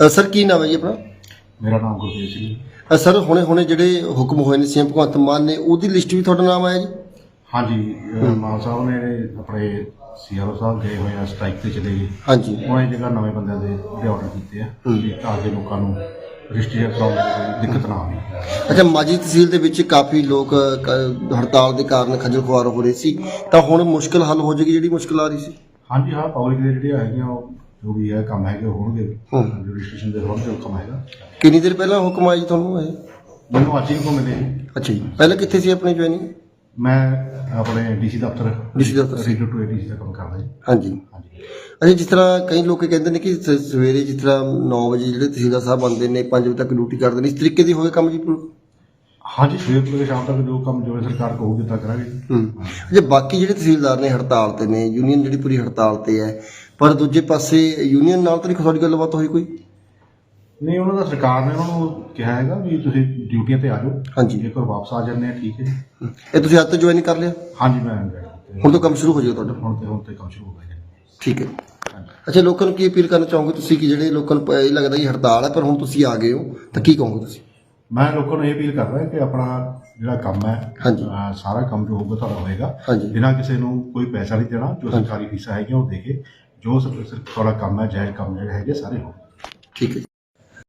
ਅ, sir ਕੀ ਨਾਮ ਹੈ ਜੀ ਆਪਣਾ? ਮੇਰਾ ਨਾਮ ਗੁਰਦੇਵ ਸਿੰਘ। ਅ, ਸਰ ਹੁਣੇ ਹੁਣੇ ਜਿਹੜੇ ਹੁਕਮ ਹੋਏ ਨੇ ਸੀਐਮ ਭਗਵੰਤ ਮਾਨ ਨੇ ਉਹਦੀ ਲਿਸਟ ਵੀ ਤੁਹਾਡਾ ਨਾਮ ਆਇਆ ਜੀ? ਹਾਂਜੀ ਅਹ ਮਾਨ ਸਾਹਿਬ ਨੇ ਆਪਣੇ ਸੀਆਰਓ ਸਾਹਿਬ ਗਏ ਹੋਏ ਆ ਸਟ੍ਰਾਈਕ ਤੇ ਚਲੇ ਗਏ। ਹਾਂਜੀ। ਉਹਨਾਂ ਦੀ ਜਗ੍ਹਾ ਨਵੇਂ ਬੰਦਿਆਂ ਦੇ ਜਿਹੜੇ ਆਰਡਰ ਕੀਤੇ ਆ ਹੂੰ। ਕਿ ਤਾਂ ਕਿ ਲੋਕਾਂ ਨੂੰ ਰਜਿਸਟਰੀ ਕਰਾਉਣ ਕੋਈ ਦਿੱਕਤ ਨਾ ਆਵੇ। ਅੱਛਾ ਮਾਜੀ ਤਹਿਸੀਲ ਦੇ ਵਿੱਚ ਕਾਫੀ ਲੋਕ ਅ, ਕ- ਹੜਤਾਲ ਦੇ ਕਾਰਨ ਖੱਜਲ ਖੁਆਰ ਹੋ ਰਹੇ ਸੀ। ਤਾਂ ਹੁਣ ਮੁਸ਼ਕਲ ਹੱਲ ਹੋ ਜਾਏਗੀ ਜਿਹੜੀ ਮੁਸ਼ਕਲ ਆ ਰਹੀ ਸੀ? ਹਾਂਜੀ ਹਾਂ ਪਬਲਿਕ ਦੇ ਜਿਹੜੇ ਹੈਗੀਆਂ ਉਹ ਜੋ ਵੀ ਹੈ ਕੰਮ ਹੈਗੇ ਹੋਣਗੇ ਹੂੰ। ਰਜਿਸਟ੍ਰੇਸ਼ਨ ਦੇ ਹੋਣਗੇ ਉਹ ਕੰਮ ਹੈਗਾ ਕਿੰਨੀ ਦੇਰ ਪਹਿਲਾਂ ਹੁਕਮ ਆਇਆ ਜੀ ਤੁਹਾਨੂੰ ਇਹ ਮੈਨੂੰ ਅੱਜ ਹੀ ਕੋ ਮਿਲੇ। ਅੱਛਾ ਜੀ ਪਹਿਲਾਂ ਕਿੱਥੇ ਸੀ ਆਪਣੀ ਜੁਆਇਨਿੰਗ ਮੈਂ ਆਪਣੇ ਡੀਸੀ ਦਫ਼ਤਰ DC ਦਫ਼ਤਰ। ਰੇਡੀਓ ਟੂ ਡੀਸੀ ਦਾ ਕੰਮ ਕਰਦਾ ਜੀ ਹਾਂਜੀ ਹਾਂਜੀ ਅੱਛਾ ਜਿਸ ਤਰ੍ਹਾਂ ਕਈ ਲੋਕ ਕਹਿੰਦੇ ਨੇ ਕਿ ਸ- ਸਵੇਰੇ ਜਿਸ ਤਰ੍ਹਾਂ 9 ਵਜੇ ਜਿਹੜੇ ਤਹਿਸੀਲਦਾਰ ਸਾਹਿਬ ਆਉਂਦੇ ਨੇ 5 ਵਜੇ ਤੱਕ ਡਿਊਟੀ ਕਰਦੇ ਨੇ ਇਸ ਤਰੀਕੇ ਦੀ ਹੋਵੇ ਕੰਮ ਜੀ ਪੂਰਾ? ਹਾਂਜੀ ਸਵੇਰ ਤੋਂ ਲੈ ਕੇ ਸ਼ਾਮ ਤੱਕ ਜੋ ਕੰਮ ਜੋ ਸਰਕਾਰ ਕਹੂਗੀ ਤਾਂ ਕਰਾਂਗੇ ਜੀ। ਹੂੰ ਜੇ ਬਾਕੀ ਜਿਹੜੇ ਤਹਿਸੀਲਦਾਰ ਨੇ ਹੜਤਾਲ ਤੇ ਨੇ ਯੂਨੀਅਨ ਜਿਹੜੀ ਪੂਰੀ ਹੜਤਾਲ ਤੇ ਹੈ ਪਰ ਦੂਜੇ ਪਾਸੇ ਯੂਨੀਅਨ ਨਾਲ ਤਾਂ ਨਹੀਂ ਤੁਹਾਡੀ ਗੱਲਬਾਤ ਹੋਈ ਕੋਈ ਨਹੀਂ ਉਹਨਾਂ ਦਾ ਸਰਕਾਰ ਨੇ ਉਹਨਾਂ ਨੂੰ ਕਿਹਾ ਹੈਗਾ ਵੀ ਤੁਸੀਂ ਡਿਊਟੀਆਂ ਤੇ ਆ ਜਾਓ ਹਾਂਜੀ। ਜੇਕਰ ਵਾਪਸ ਆ ਜਾਂਦੇ ਆ ਠੀਕ ਹੈ ਜੀ। ਇਹ ਤੁਸੀਂ ਅੱਜ ਤੋਂ ਜੁਆਇਨ ਕਰ ਲਿਆ ਹਾਂਜੀ ਮੈਂ। ਹੁਣ ਤੋਂ ਕੰਮ ਸ਼ੁਰੂ ਹੋ ਜਾਏਗਾ ਤੁਹਾਡਾ ਹੁਣ ਤੇ ਹੁਣ ਤੇ ਕੰਮ ਸ਼ੁਰੂ ਹੋ ਗਿਆ ਜੀ। ਠੀਕ ਹੈ। ਅੱਛਾ ਲੋਕਾਂ ਨੂੰ ਕੀ ਅਪੀਲ ਕਰਨਾ ਚਾਹੋਗੇ ਤੁਸੀਂ ਕਿ ਜਿਹੜੇ ਲੋਕਾਂ ਨੂੰ ਪ- ਇਹ ਲੱਗਦਾ ਕਿ ਹੜਤਾਲ ਹੈ ਪਰ ਹੁਣ ਤੁਸੀਂ ਆ ਗਏ ਹੋ ਤਾਂ ਕੀ ਕਹੋਗੇ ਤੁਸੀਂ ਮੈਂ ਲੋਕਾਂ ਨੂੰ ਇਹ ਅਪੀਲ ਕਰ ਰਿਹਾ ਕਿ ਆਪਣਾ ਜਿਹੜਾ ਕੰਮ ਹੈ ਹਾਂਜੀ। ਅਹ ਸਾਰਾ ਕੰਮ ਜੋ ਹੋਊਗਾ ਤੁਹਾਡਾ ਹੋਏਗਾ ਹਾਂਜੀ। ਬਿਨਾਂ ਕਿਸੇ ਨੂੰ ਕੋਈ ਪੈਸਾ ਨਹੀਂ ਦੇਣਾ ਜੋ ਸਰਕਾਰੀ ਫੀਸਾਂ ਹੈਗੀਆਂ ਉਹ ਦੇ ਕੇ ਜੋ ਸ- ਸ- ਤੁਹਾਡਾ ਕੰਮ ਹੈ ਜਾਇਜ਼ ਕੰਮ ਜਿਹੜੇ ਹੈਗੇ ਸਾਰੇ ਹੋਣ ਠੀਕ ਹੈ ਜੀ